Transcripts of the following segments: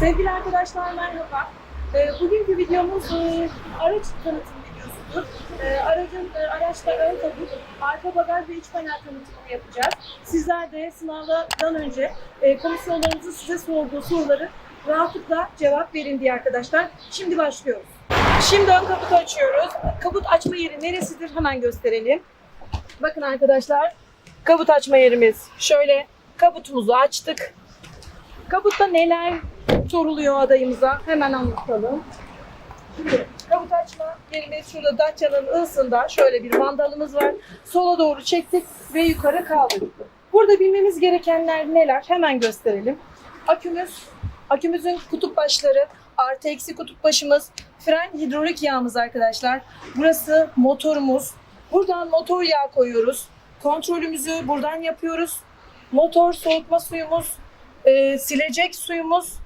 Sevgili arkadaşlar merhaba. Ee, bugünkü videomuz e, araç tanıtım videosudur. Ee, aracın e, araçta ön tabut, arka bagaj ve iç panel tanıtımını yapacağız. Sizler de sınavdan önce e, komisyonlarınızın size sorduğu soruları rahatlıkla cevap verin diye arkadaşlar. Şimdi başlıyoruz. Şimdi ön kaputu açıyoruz. Kaput açma yeri neresidir hemen gösterelim. Bakın arkadaşlar kaput açma yerimiz şöyle kaputumuzu açtık. Kaputta neler soruluyor adayımıza hemen anlatalım. Şimdi kaput açma yerimiz şurada Dacia'nın ısında şöyle bir mandalımız var. Sola doğru çektik ve yukarı kaldırdık. Burada bilmemiz gerekenler neler hemen gösterelim. Akümüz, akümüzün kutup başları, artı eksi kutup başımız, fren hidrolik yağımız arkadaşlar. Burası motorumuz. Buradan motor yağı koyuyoruz. Kontrolümüzü buradan yapıyoruz. Motor soğutma suyumuz, e, silecek suyumuz.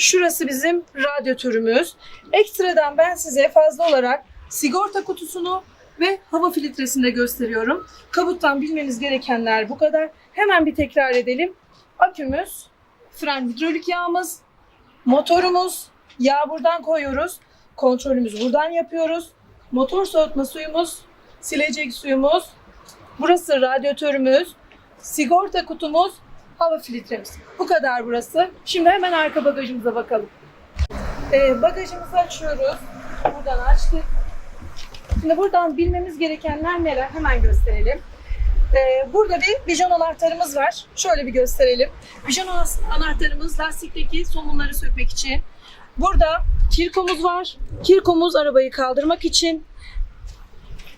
Şurası bizim radyatörümüz. Ekstradan ben size fazla olarak sigorta kutusunu ve hava filtresini de gösteriyorum. Kabuttan bilmeniz gerekenler bu kadar. Hemen bir tekrar edelim. Akümüz, fren hidrolik yağımız, motorumuz, yağ buradan koyuyoruz. Kontrolümüzü buradan yapıyoruz. Motor soğutma suyumuz, silecek suyumuz, burası radyatörümüz, sigorta kutumuz, hava filtremiz. Bu kadar burası. Şimdi hemen arka bagajımıza bakalım. Ee, bagajımızı açıyoruz. Buradan açtık. Şimdi buradan bilmemiz gerekenler neler hemen gösterelim. Ee, burada bir bijon anahtarımız var. Şöyle bir gösterelim. Bijon anahtarımız lastikteki somunları sökmek için. Burada kirkomuz var. Kirkomuz arabayı kaldırmak için.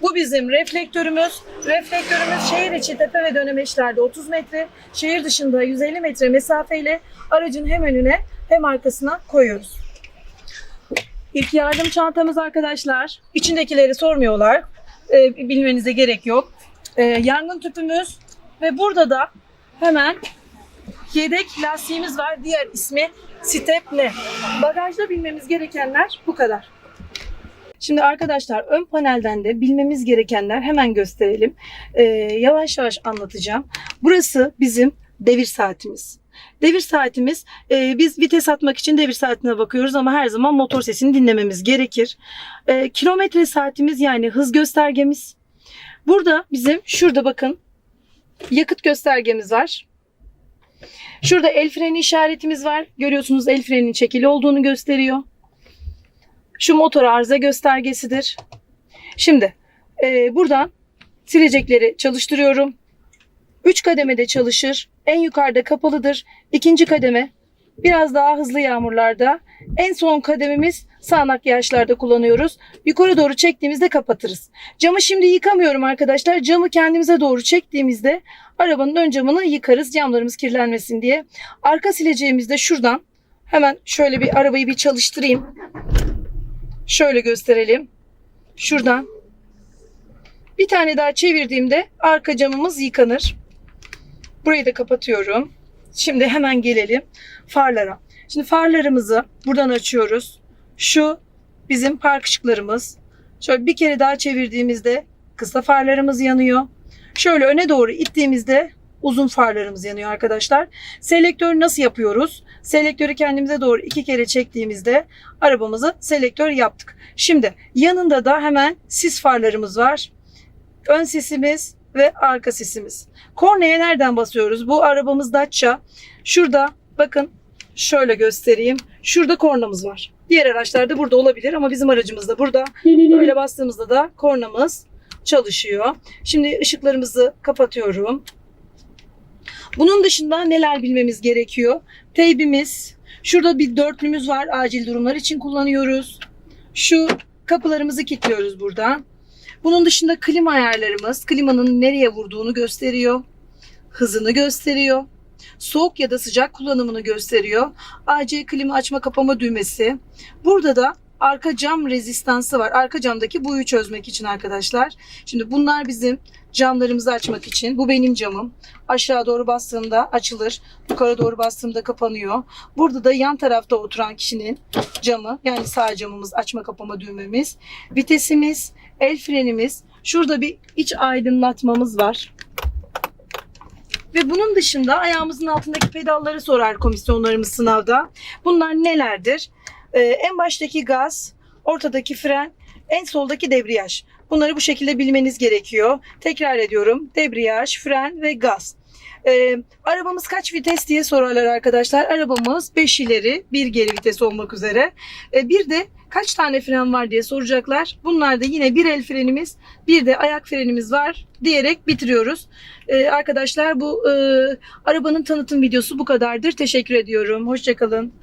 Bu bizim reflektörümüz. Reflektörümüz şehir içi tepe ve dönemeçlerde 30 metre, şehir dışında 150 metre mesafeyle aracın hem önüne hem arkasına koyuyoruz. İlk yardım çantamız arkadaşlar. İçindekileri sormuyorlar. Ee, bilmenize gerek yok. Ee, yangın tüpümüz ve burada da hemen yedek lastiğimiz var. Diğer ismi Stepne. Bagajda bilmemiz gerekenler bu kadar. Şimdi arkadaşlar ön panelden de bilmemiz gerekenler hemen gösterelim. Ee, yavaş yavaş anlatacağım. Burası bizim devir saatimiz. Devir saatimiz e, biz vites atmak için devir saatine bakıyoruz ama her zaman motor sesini dinlememiz gerekir. E, kilometre saatimiz yani hız göstergemiz. Burada bizim şurada bakın yakıt göstergemiz var. Şurada el freni işaretimiz var. Görüyorsunuz el freninin çekili olduğunu gösteriyor. Şu motor arıza göstergesidir. Şimdi e, buradan silecekleri çalıştırıyorum. 3 kademede çalışır. En yukarıda kapalıdır. İkinci kademe biraz daha hızlı yağmurlarda. En son kadememiz sağanak yağışlarda kullanıyoruz. Yukarı doğru çektiğimizde kapatırız. Camı şimdi yıkamıyorum arkadaşlar. Camı kendimize doğru çektiğimizde arabanın ön camını yıkarız. Camlarımız kirlenmesin diye. Arka sileceğimiz de şuradan. Hemen şöyle bir arabayı bir çalıştırayım. Şöyle gösterelim. Şuradan. Bir tane daha çevirdiğimde arka camımız yıkanır. Burayı da kapatıyorum. Şimdi hemen gelelim farlara. Şimdi farlarımızı buradan açıyoruz. Şu bizim park ışıklarımız. Şöyle bir kere daha çevirdiğimizde kısa farlarımız yanıyor. Şöyle öne doğru ittiğimizde uzun farlarımız yanıyor arkadaşlar. Selektör nasıl yapıyoruz? Selektörü kendimize doğru iki kere çektiğimizde arabamızı selektör yaptık. Şimdi yanında da hemen sis farlarımız var. Ön sisimiz ve arka sisimiz. Kornaya nereden basıyoruz? Bu arabamız Dacia. Şurada bakın şöyle göstereyim. Şurada kornamız var. Diğer araçlarda burada olabilir ama bizim aracımızda burada. Böyle bastığımızda da kornamız çalışıyor. Şimdi ışıklarımızı kapatıyorum. Bunun dışında neler bilmemiz gerekiyor? Teybimiz, şurada bir dörtlümüz var. Acil durumlar için kullanıyoruz. Şu kapılarımızı kilitliyoruz buradan. Bunun dışında klima ayarlarımız, klimanın nereye vurduğunu gösteriyor. Hızını gösteriyor. Soğuk ya da sıcak kullanımını gösteriyor. AC klima açma kapama düğmesi. Burada da arka cam rezistansı var. Arka camdaki buyu çözmek için arkadaşlar. Şimdi bunlar bizim camlarımızı açmak için. Bu benim camım. Aşağı doğru bastığımda açılır. Yukarı doğru bastığımda kapanıyor. Burada da yan tarafta oturan kişinin camı yani sağ camımız açma kapama düğmemiz. Vitesimiz, el frenimiz. Şurada bir iç aydınlatmamız var. Ve bunun dışında ayağımızın altındaki pedalları sorar komisyonlarımız sınavda. Bunlar nelerdir? Ee, en baştaki gaz, ortadaki fren, en soldaki debriyaj. Bunları bu şekilde bilmeniz gerekiyor. Tekrar ediyorum. Debriyaj, fren ve gaz. Ee, arabamız kaç vites diye sorarlar arkadaşlar. Arabamız 5 ileri, 1 geri vites olmak üzere. Ee, bir de kaç tane fren var diye soracaklar. Bunlar da yine bir el frenimiz, bir de ayak frenimiz var diyerek bitiriyoruz. Ee, arkadaşlar bu e, arabanın tanıtım videosu bu kadardır. Teşekkür ediyorum. Hoşçakalın.